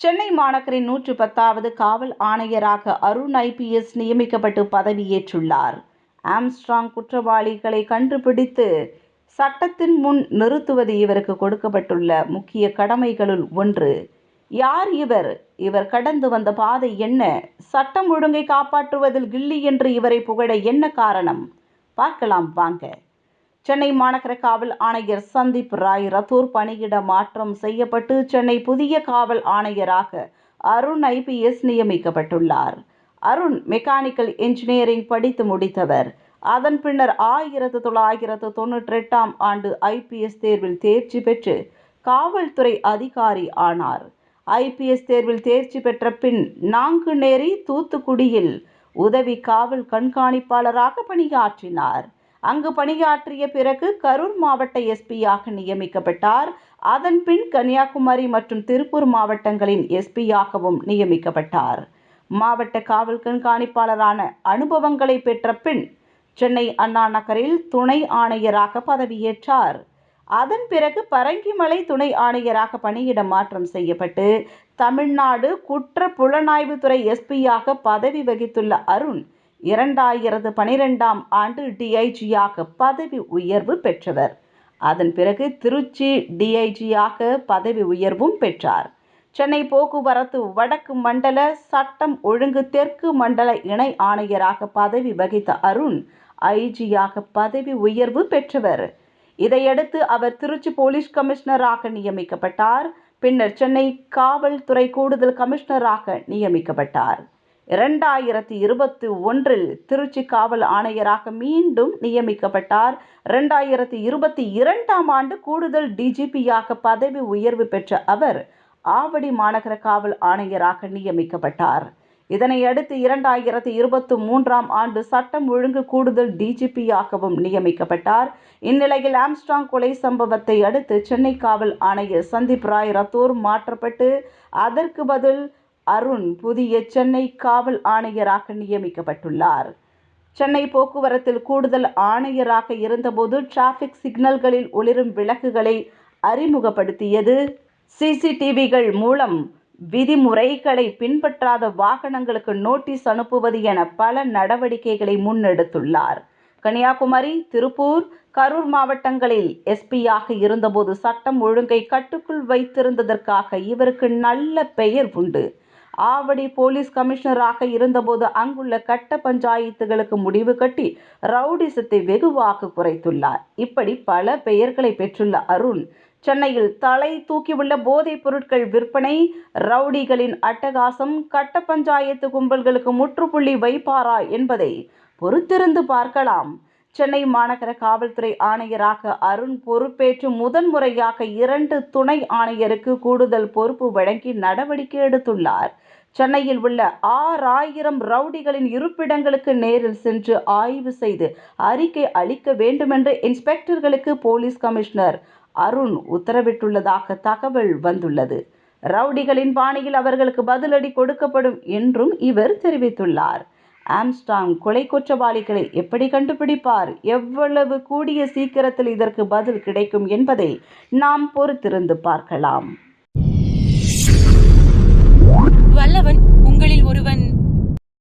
சென்னை மாநகரின் நூற்று பத்தாவது காவல் ஆணையராக அருண் ஐபிஎஸ் நியமிக்கப்பட்டு பதவியேற்றுள்ளார். ஆம்ஸ்ட்ராங் குற்றவாளிகளை கண்டுபிடித்து சட்டத்தின் முன் நிறுத்துவது இவருக்கு கொடுக்கப்பட்டுள்ள முக்கிய கடமைகளுள் ஒன்று. யார் இவர்? இவர் கடந்து வந்த பாதை என்ன? சட்டம் ஒழுங்கை காப்பாற்றுவதில் கில்லி என்று இவரை புகழ என்ன காரணம்? பார்க்கலாம் வாங்க. சென்னை மாநகர காவல் ஆணையர் சந்தீப் ராய் ரத்தூர் பணியிட மாற்றம் செய்யப்பட்டு சென்னை புதிய காவல் ஆணையராக அருண் ஐபிஎஸ் நியமிக்கப்பட்டுள்ளார். அருண் மெக்கானிக்கல் இன்ஜினியரிங் படித்து முடித்தவர். அதன் பின்னர் ஆயிரத்து தொள்ளாயிரத்து தொண்ணூற்றி எட்டாம் ஆண்டு ஐபிஎஸ் தேர்வில் தேர்ச்சி பெற்று காவல்துறை அதிகாரி ஆனார். ஐபிஎஸ் தேர்வில் தேர்ச்சி பெற்ற பின் நாங்குநேரி தூத்துக்குடியில் உதவி காவல் கண்காணிப்பாளராக பணியாற்றினார். அங்கு பணியாற்றிய பிறகு கரூர் மாவட்ட எஸ்பியாக நியமிக்கப்பட்டார். அதன் பின் கன்னியாகுமரி மற்றும் திருப்பூர் மாவட்டங்களின் எஸ்பியாகவும் நியமிக்கப்பட்டார். மாவட்ட காவல் கண்காணிப்பாளரான அனுபவங்களை பெற்ற பின் சென்னை அண்ணா நகரில் துணை ஆணையராக பதவியேற்றார். அதன் பிறகு பரங்கிமலை துணை ஆணையராக பணியிட மாற்றம் செய்யப்பட்டு தமிழ்நாடு குற்ற புலனாய்வுத்துறை எஸ்பியாக பதவி வகித்துள்ள அருண் இரண்டாயிரத்து பனிரெண்டாம் ஆண்டு டிஐஜியாக பதவி உயர்வு பெற்றவர். அதன் பிறகு திருச்சி டிஐஜியாக பதவி உயர்வும் பெற்றார். சென்னை போக்குவரத்து வடக்கு மண்டல சட்டம் ஒழுங்கு தெற்கு மண்டல இணை ஆணையராக பதவி வகித்த அருண் ஐஜியாக பதவி உயர்வு பெற்றவர். இதையடுத்து அவர் திருச்சி போலீஸ் கமிஷனராக நியமிக்கப்பட்டார். பின்னர் சென்னை காவல்துறை கூடுதல் கமிஷனராக நியமிக்கப்பட்டார். இரண்டாயிரத்தி இருபத்தி ஒன்றில் திருச்சி காவல் ஆணையராக மீண்டும் நியமிக்கப்பட்டார். இரண்டாயிரத்தி இருபத்தி இரண்டாம் ஆண்டு கூடுதல் டிஜிபியாக பதவி உயர்வு பெற்ற அவர் ஆவடி மாநகர காவல் ஆணையராக நியமிக்கப்பட்டார். இதனையடுத்து இரண்டாயிரத்தி இருபத்தி மூன்றாம் ஆண்டு சட்டம் ஒழுங்கு கூடுதல் டிஜிபியாகவும் நியமிக்கப்பட்டார். இந்நிலையில் ஆம்ஸ்டாங் கொலை சம்பவத்தை அடுத்து சென்னை காவல் ஆணையர் சந்தீப் ராய் ரத்தோர் மாற்றப்பட்டு அதற்கு பதில் அருண் புதிய சென்னை காவல் ஆணையராக நியமிக்கப்பட்டுள்ளார். சென்னை போக்குவரத்தில் கூடுதல் ஆணையராக இருந்தபோது டிராஃபிக் சிக்னல்களில் ஒளிரும் விளக்குகளை அறிமுகப்படுத்தியது. சிசிடிவிகள் மூலம் விதிமுறைகளை பின்பற்றாத வாகனங்களுக்கு நோட்டீஸ் அனுப்புவது என பல நடவடிக்கைகளை முன்னெடுத்துள்ளார். கன்னியாகுமரி திருப்பூர் கரூர் மாவட்டங்களில் எஸ்பியாக இருந்தபோது சட்டம் ஒழுங்கை கட்டுக்குள் வைத்திருந்ததற்காக இவருக்கு நல்ல பெயர் உண்டு. ஆவடி போலீஸ் கமிஷனராக இருந்தபோது அங்குள்ள கட்ட பஞ்சாயத்துகளுக்கு முடிவு கட்டி ரவுடிசத்தை வெகுவாக குறைத்துள்ளார். இப்படி பல பெயர்களை பெற்றுள்ள அருண் சென்னையில் தலை தூக்கியுள்ள போதைப் பொருட்கள் விற்பனை ரவுடிகளின் அட்டகாசம் கட்ட பஞ்சாயத்து கும்பல்களுக்கு முற்றுப்புள்ளி வைப்பாரா என்பதை பொறுத்திருந்து பார்க்கலாம். சென்னை மாநகர காவல்துறை ஆணையராக அருண் பொறுப்பேற்று முதன்முறையாக இரண்டு துணை ஆணையருக்கு கூடுதல் பொறுப்பு வழங்கி நடவடிக்கை எடுத்துள்ளார். சென்னையில் உள்ள ஆறாயிரம் ரவுடிகளின் இருப்பிடங்களுக்கு நேரில் சென்று ஆய்வு செய்து அறிக்கை அளிக்க வேண்டுமென்று இன்ஸ்பெக்டர்களுக்கு போலீஸ் கமிஷனர் அருண் உத்தரவிட்டுள்ளதாக தகவல் வந்துள்ளது. ரவுடிகளின் பாணியில் அவர்களுக்கு பதிலடி கொடுக்கப்படும் என்றும் இவர் தெரிவித்துள்ளார். ஆம்ஸ்டாங் கொலை குற்றவாளிகளை எப்படி கண்டுபிடிப்பார்? எவ்வளவு கூடிய சீக்கிரத்தில் இதற்கு பதில் கிடைக்கும் என்பதை நாம் பொறுத்திருந்து பார்க்கலாம். வல்லவன்